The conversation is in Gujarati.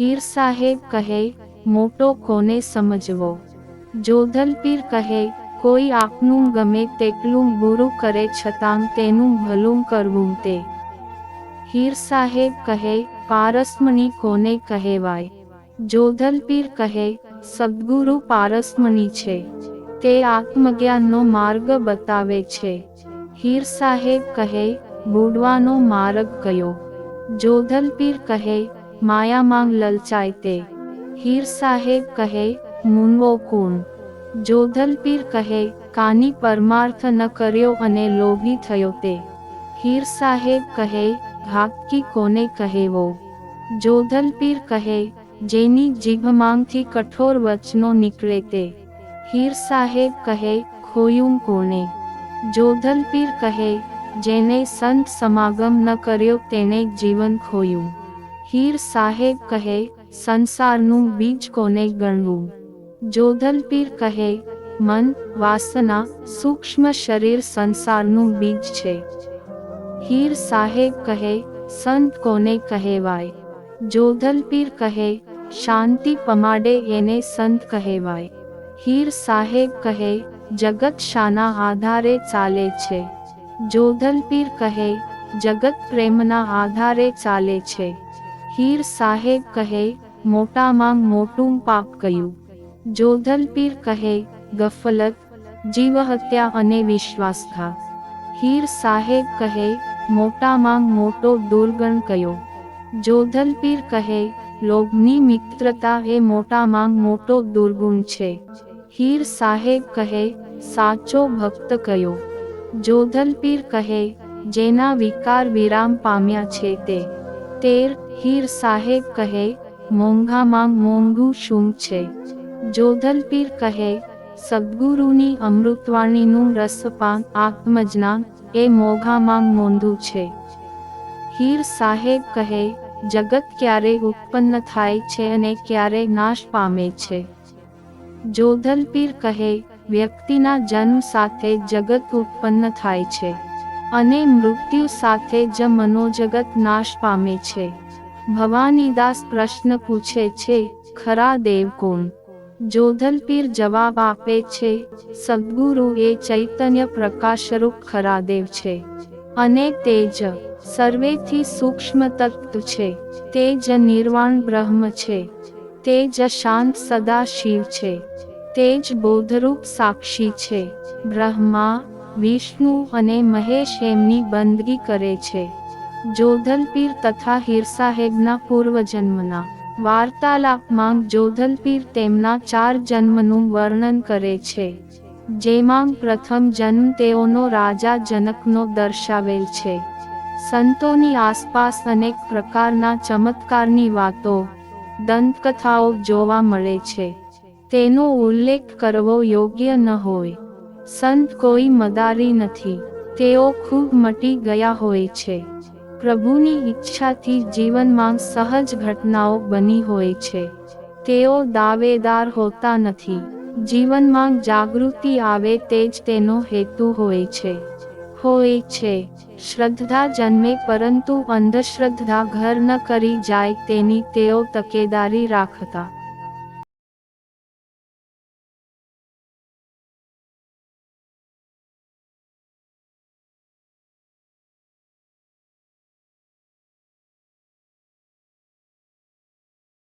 હીર સાહેબ કહે, મોટો કોને સમજવો? જોધલપીર કહે, કોઈ આપનું ગમે તેટલું બુરું કરે છતાં તેનું ભલું કરવું તે. હીર સાહેબ કહે, પારસમણી કોને કહેવાય? જોધલપીર કહે, સદગુરુ પારસમણી છે. તે આત્મજ્ઞાનનો માર્ગ બતાવે છે. હીર સાહેબ કહે, બુડવાનો માર્ગ કયો? જોધલ પીર કહે માયામાં લલચાય તે. હીર સાહેબ કહે, મુનવો કુણ જોધલપીર કહે, કાની પરમાર્થ ન કર્યો અને લોભી થયો તે. હીર સાહેબ કહે ઘાતકી કોને કહેવો? જોધલપીર કહે, જેની જીભમાંથી કઠોર વચનો નીકળે તે. હીર સાહેબ કહે, ખોયું કોને? જોધલપીર કહે, જેને સંત સમાગમ ન કર્યો તેને જીવન ખોયું. હીર સાહેબ કહે, સંસારનું બીજ કોને ગણવું? જોધલપીર કહે, મન, વાસના, સૂક્ષ્મ શરીર સંસારનું બીજ છે. હીર સાહેબ કહે, સંત કોને કહેવાય? જોધલપીર કહે, શાંતિ પમાડે એને સંત કહેવાય. હીર સાહેબ કહે, જગત શાના આધારે ચાલે છે. જોધલપીર કહે, જગત પ્રેમના આધારે ચાલે છે. હીર સાહેબ કહે, મોટામાં મોટું પાપ કયું જોધલપીર કહે, ગફલત, જીવહત્યા અને વિશ્વાસઘાત હીર સાહેબ કહે, મોટામાં મોટો દુર્ગણ કયો જોધલપીર કહે, લોભની મિત્રતા એ મોટામાં મોટો દુર્ગુણ છે. હીર સાહેબ કહે, સાચો ભક્ત કયો. જોધલપીર કહે, જેના વિકાર વિરામ પામ્યા છે તે તેર હીર સાહેબ કહે, મોંઘામાં મોંઘું શું છે? જોધલપીર કહે, સદગુરુની અમૃતવાણીનું રસપાન આત્મજ્ઞાન એ મોઘામાં મોંધું છે. હીર સાહેબ કહે, જગત ક્યારે ઉત્પન્ન થાય છે અને ક્યારે નાશ પામે છે? જોધલપીર કહે, વ્યક્તિના જન્મ સાથે જગત ઉત્પન્ન થાય છે. અને મૃત્યુ સાથે જ મનોજગત નાશ પામે છે. ભવાનીદાસ પ્રશ્ન પૂછે છે, ખરા દેવ કોણ? જોધલપીર જવાબ આપે છે, સદગુરુ એ ચૈતન્ય પ્રકાશરૂપ ખરા દેવ છે અને તે જ સર્વેથી સૂક્ષ્મ તત્વ છે. તે જ નિર્વાણ બ્રહ્મ છે. તે જ શાંત સદાશિવ છે. તે જ બોધરૂપ સાક્ષી છે. બ્રહ્મા વિષ્ણુ અને મહેશ એમની બંદગી કરે છે. જોધલપીર તથા હીર સાહેબના પૂર્વજન્મના વાર્તાલાપમાં જોધલપીર તેમના ચાર જન્મનું વર્ણન કરે છે, જેમાં પ્રથમ જન્મ તેઓનો રાજા જનકનો દર્શાવેલ છે. સંતોની આસપાસ અનેક પ્રકારના ચમત્કારની વાતો, દંતકથાઓ જોવા મળે છે. તેનો ઉલ્લેખ કરવો યોગ્ય ન હોય. સંત કોઈ મદારી નથી. તેઓ ખૂબ મટી ગયા હોય છે. પ્રભુની ઈચ્છાથી જીવનમાં સહજ ઘટનાઓ બની હોય છે. તેઓ દાવેદાર હોતા નથી. જીવનમાં જાગૃતિ આવે તે જ તેનો હેતુ હોય છે. હોય છે. શ્રદ્ધા જન્મે પરંતુ અંધશ્રદ્ધા ઘર ન કરી જાય તેની તેઓ તકેદારી રાખતા.